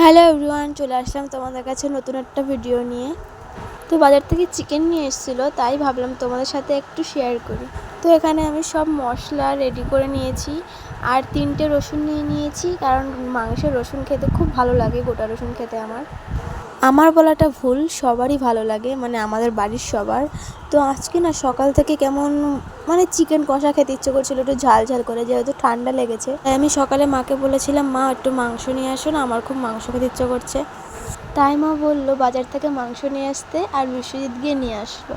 Hello everyone চলে আসলাম তোমাদের কাছে নতুন একটা ভিডিও নিয়ে। তো বাজার থেকে চিকেন নিয়ে এসেছিল, তাই ভাবলাম তোমাদের সাথে একটু শেয়ার করি। তো এখানে আমি সব মশলা রেডি করে নিয়েছি, আর তিনটে রসুন নিয়ে নিয়েছি, কারণ মাংসের রসুন খেতে খুব ভালো লাগে, গোটা রসুন খেতে আমার। আমার বলাটা ভুল, সবারই ভালো লাগে মানে আমাদের বাড়ির সবার। তো আজকে না সকাল থেকে কেমন মানে চিকেন কষা খেতে ইচ্ছে করছিল, একটু ঝাল ঝাল করে, যেহেতু ঠান্ডা লেগেছে। তাই আমি সকালে মাকে বলেছিলাম, মা, একটু মাংস নিয়ে আসো না, আমার খুব মাংস খেতে ইচ্ছে করছে। তাই মা বলল, বাজার থেকে মাংস নিয়ে আসতে আর বিশ্বজিৎ গিয়ে নিয়ে আসলো।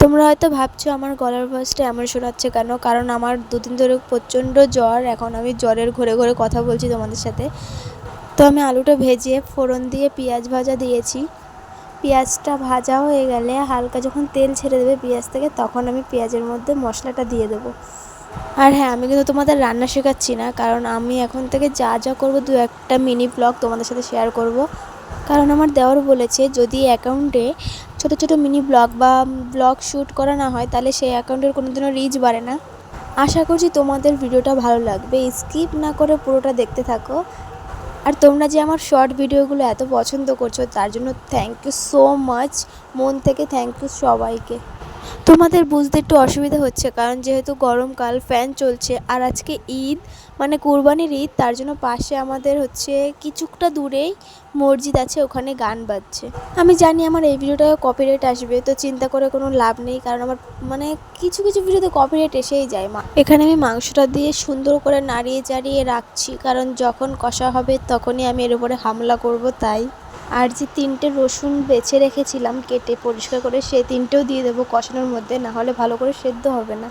তোমরা হয়তো ভাবছ, আমার গলার ভয়েসটা এমন শোনাচ্ছে কেন? কারণ আমার দুদিন ধরে প্রচণ্ড জ্বর, এখন আমি জ্বরের ঘরে ঘরে কথা বলছি তোমাদের সাথে। তো আমি আলুটা ভেজে ফোড়ন দিয়ে পেঁয়াজ ভাজা দিয়েছি। পেঁয়াজটা ভাজা হয়ে গেলে হালকা যখন তেল ছেড়ে দেবে পেঁয়াজ থেকে, তখন আমি পেঁয়াজের মধ্যে মশলাটা দিয়ে দেবো। আর হ্যাঁ আমি কিন্তু তোমাদের রান্না শেখাচ্ছি না, কারণ আমি এখন থেকে যা যা করব দু একটা মিনি ব্লগ তোমাদের সাথে শেয়ার করব। কারণ আমার দেওয়ার বলেছে, যদি অ্যাকাউন্টে ছোট ছোট মিনি ব্লগ বা ব্লগ শ্যুট করা না হয়, তাহলে সেই অ্যাকাউন্টের কোনো দিনও রিচ বাড়ে না। আশা করছি তোমাদের ভিডিওটা ভালো লাগবে। স্কিপ না করে পুরোটা দেখতে থাকো। আর তোমরা যে আমার শর্ট ভিডিওগুলো এত পছন্দ করছ, তার জন্য থ্যাংক ইউ সো মাচ মন থেকে থ্যাংক ইউ সবাইকে। তোমাদের বুঝতে একটু অসুবিধা হচ্ছে, কারণ যেহেতু গরমকাল ফ্যান চলছে, আর আজকে ঈদ মানে কুরবানির ঈদ, তার জন্য পাশে আমাদের হচ্ছে কিছুটা দূরেই মসজিদ আছে, ওখানে গান বাজছে। আমি জানি আমার এই ভিডিওটা কপিরাইট আসবে, তো চিন্তা করে কোনো লাভ নেই, কারণ আমার মানে কিছু কিছু ভিডিওতে কপিরাইট এসেই যায়, মা। এখানে আমি মাংসটা দিয়ে সুন্দর করে নাড়িয়ে, চাড়িয়ে রাখছি, কারণ যখন কষা হবে তখনই আমি এর উপরে হামলা করব, তাই। আর যে তিনটে রসুন বেছে রেখেছিলাম কেটে পরিষ্কার করে, সে তিনটেও দিয়ে দেবো কষানোর মধ্যে, না হলে ভালো করে সেদ্ধ হবে না।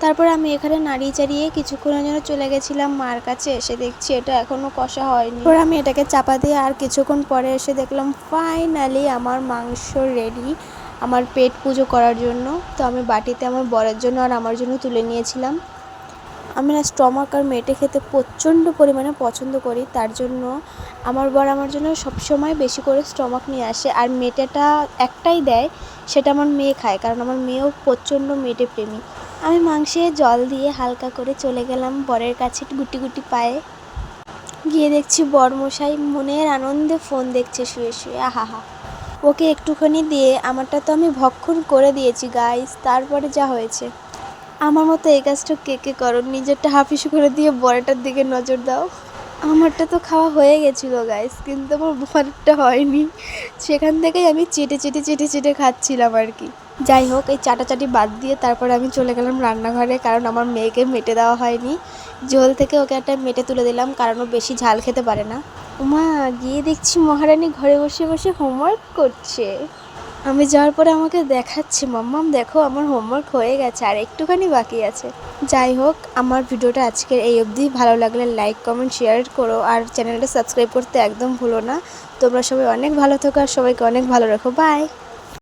তারপর আমি এখানে নাড়িয়ে চাড়িয়ে কিছুক্ষণের জন্য চলে গেছিলাম মার কাছে, এসে দেখছি এটা এখনও কষা হয়নি। এবার আমি এটাকে চাপা দিয়ে আর কিছুক্ষণ পরে এসে দেখলাম ফাইনালি আমার মাংস রেডি আমার পেট পুজো করার জন্য। তো আমি বাটিতে আমার বরের জন্য আর আমার জন্য তুলে নিয়েছিলাম। আমি না স্টমাক আর মেটে খেতে প্রচণ্ড পরিমাণে পছন্দ করি, তার জন্য আমার বর আমার জন্য সবসময় বেশি করে স্টমাক নিয়ে আসে। আর মেটেটা একটাই দেয়, সেটা আমার মেয়ে খায়, কারণ আমার মেয়েও প্রচণ্ড মেটে প্রেমী। আমি মাংসে জল দিয়ে হালকা করে চলে গেলাম বরের কাছে গুটি গুটি পায়ে। গিয়ে দেখছি বরমশাই মনের আনন্দে ফোন দেখছে শুয়ে শুয়ে, আহা ওকে একটুখানি দিয়ে আমারটা তো আমি ভক্ষণ করে দিয়েছি গাইস তারপরে যা হয়েছে। আমার মতো এই কাজটা কে কে করো নিজেরটা হাফিস করে দিয়ে বড়টার দিকে নজর দাও। আমারটা তো খাওয়া হয়ে গেছিল গাইস কিন্তু আমার বড়টা হয়নি। সেখান থেকেই আমি চেটে চেটে চেটে চেটে খাচ্ছিলাম আর কি। যাই হোক, এই চাটাচাটি বাদ দিয়ে তারপরে আমি চলে গেলাম রান্নাঘরে, কারণ আমার মেয়েকে মেটে দেওয়া হয়নি। ঝোল থেকে ওকে একটা মেটে তুলে দিলাম, কারণ ও বেশি ঝাল খেতে পারে না। মা গিয়ে দেখছি মহারানী ঘরে বসে বসে হোমওয়ার্ক করছে। আমি যাওয়ার পরে আমাকে দেখাচ্ছে মাম্মাম দেখো আমার হোমওয়ার্ক হয়ে গেছে, আর একটুখানি বাকি আছে। যাই হোক, আমার ভিডিওটা আজকের এই অবধি। ভালো লাগলে লাইক কমেন্ট শেয়ার করো, আর চ্যানেলটা সাবস্ক্রাইব করতে একদম ভুলো না। তোমরা সবাই অনেক ভালো থাকো, আর সবাইকে অনেক ভালো রাখো। বাই